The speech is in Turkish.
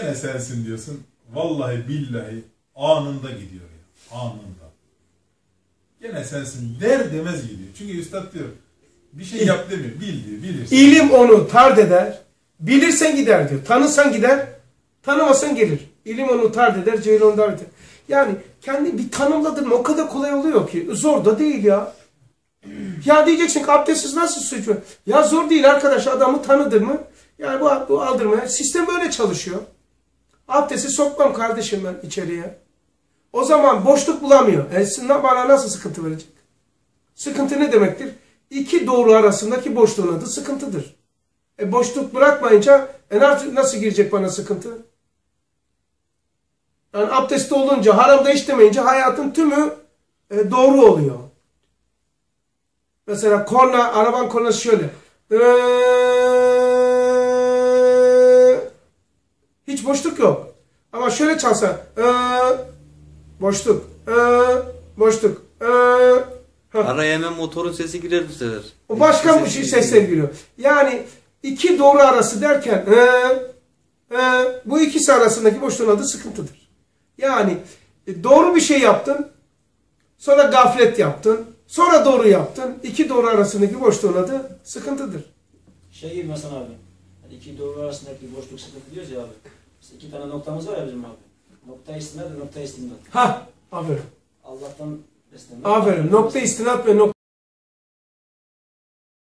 Gene sensin diyorsun. Vallahi billahi anında gidiyor ya. Anında. Gene sensin der demez gidiyor. Çünkü üstad diyor bir şey yap demiyor. Bil. Bilirsin. İlim onu tard eder. Bilirsen gider diyor. Tanırsan gider. Tanımasan gelir. İlim onu tard eder. Cehil onu davet eder. Yani kendi bir tanımladın o kadar kolay oluyor ki. Zor da değil ya. Ya diyeceksin ki abdestsiz nasıl su içiyor? Ya zor değil arkadaş adamı tanıdın mı? Yani bu, bu aldırmaya. Sistem böyle çalışıyor. Abdesti sokmam kardeşim ben içeriye. O zaman boşluk bulamıyor. E, bana nasıl sıkıntı verecek? Sıkıntı ne demektir? İki doğru arasındaki boşluğun adı sıkıntıdır. E boşluk bırakmayınca e nasıl, girecek bana sıkıntı? Yani abdesti olunca, haramda işlemeyince hayatın tümü e, doğru oluyor. Mesela korna, araban kornası şöyle. Eee, hiç boşluk yok. Ama şöyle çalsa eee, boşluk, eee, boşluk, eee, hah. Araya hemen motorun sesi girer bu sefer. O başka bir şey sesler geliyor. Yani iki doğru arası derken e, e, bu ikisi arasındaki boşluğun adı sıkıntıdır. Yani e, doğru bir şey yaptın, sonra gaflet yaptın, sonra doğru yaptın. İki doğru arasındaki boşluğun adı sıkıntıdır. Şey gibi Hasan abi. Hani iki doğru arasındaki boşluk sıkıntı diyoruz ya abi. Mesela iki tane noktamız var ya bizim abi. Nokta istinad ve nokta istimdat. Ha, aferin. Allah'tan beslenmek. Aferin. Nokta istinat ve nokta